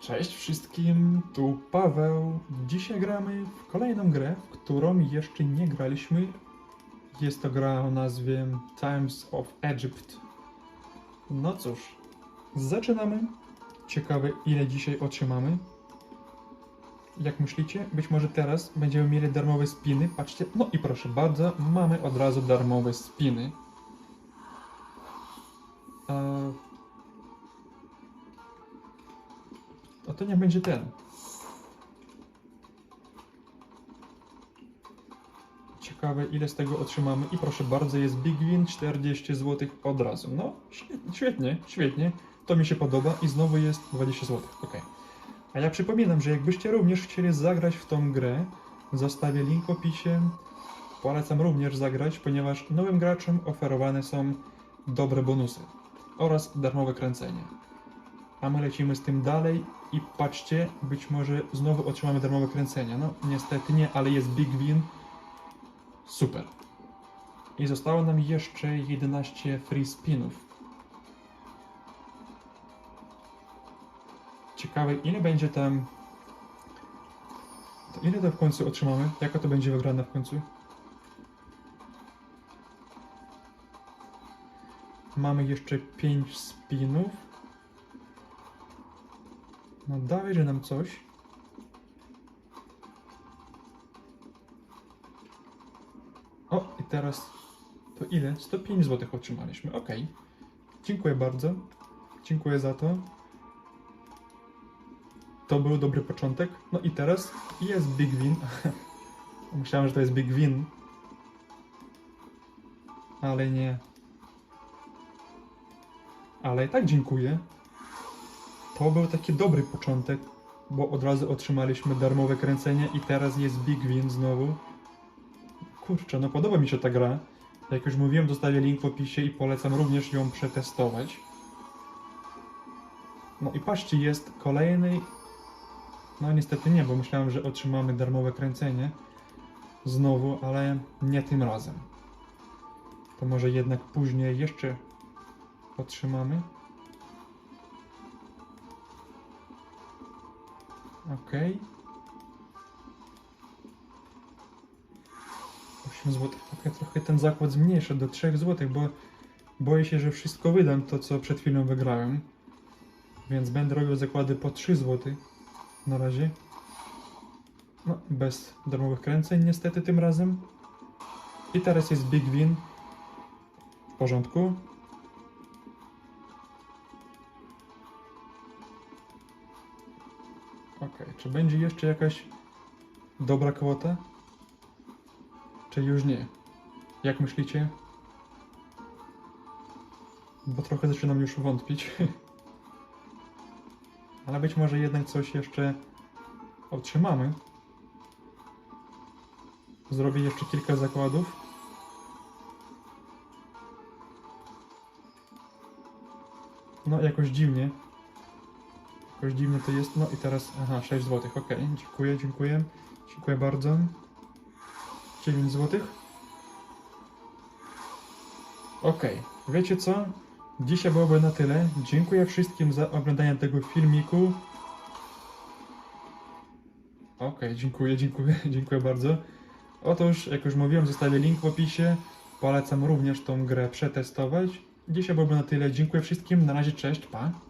Cześć wszystkim, tu Paweł. Dzisiaj gramy w kolejną grę, w którą jeszcze nie graliśmy. Jest to gra o nazwie Times of Egypt. No cóż, zaczynamy. Ciekawe ile dzisiaj otrzymamy. Jak myślicie? Być może teraz będziemy mieli darmowe spiny. Patrzcie, no i proszę bardzo, mamy od razu darmowe spiny. Eee, A to nie będzie ten. Ciekawe ile z tego otrzymamy. I proszę bardzo, jest Big Win 40 zł od razu. No, świetnie, świetnie, świetnie. To mi się podoba i znowu jest 20 zł. Ok. A ja przypominam, że jakbyście również chcieli zagrać w tą grę, zostawię link w opisie. Polecam również zagrać, ponieważ nowym graczom oferowane są dobre bonusy oraz darmowe kręcenie. A my lecimy z tym dalej i patrzcie, być może znowu otrzymamy darmowe kręcenie. No niestety nie, ale jest Big Win. Super. I zostało nam jeszcze 11 free spinów. Ciekawe ile będzie tam... To ile to w końcu otrzymamy? Jaka to będzie wygrana w końcu? Mamy jeszcze 5 spinów. No dawaj, że nam coś. O, i teraz to ile? 105 zł otrzymaliśmy. Ok. Dziękuję bardzo. Dziękuję za to. To był dobry początek. No i teraz jest Big Win. Myślałem, że to jest Big Win. Ale nie. Ale i tak dziękuję. To był taki dobry początek, bo od razu otrzymaliśmy darmowe kręcenie i teraz jest Big Win znowu. Kurczę, no podoba mi się ta gra. Jak już mówiłem, zostawię link w opisie i polecam również ją przetestować. No i patrzcie, jest kolejny... No niestety nie, bo myślałem, że otrzymamy darmowe kręcenie. Znowu, ale nie tym razem. To może jednak później jeszcze otrzymamy. Okej. 8 zł. Ok, trochę ten zakład zmniejszę do 3 zł, bo boję się, że wszystko wydam to, co przed chwilą wygrałem. Więc będę robił zakłady po 3 zł na razie. No, bez darmowych kręceń niestety tym razem. I teraz jest Big Win. W porządku. Okej, czy będzie jeszcze jakaś dobra kwota? Czy już nie? Jak myślicie? Bo trochę zaczynam już wątpić. Ale być może jednak coś jeszcze otrzymamy. Zrobię jeszcze kilka zakładów. No, jakoś dziwnie. Jakoś dziwne to jest. No i teraz, aha, 6 zł. Ok, dziękuję, dziękuję. Dziękuję bardzo. 9 zł. Ok, wiecie co? Dzisiaj byłoby na tyle. Dziękuję wszystkim za oglądanie tego filmiku. Ok, dziękuję, dziękuję, dziękuję bardzo. Otóż, jak już mówiłem, zostawię link w opisie. Polecam również tą grę przetestować. Dzisiaj byłoby na tyle. Dziękuję wszystkim. Na razie, cześć, pa.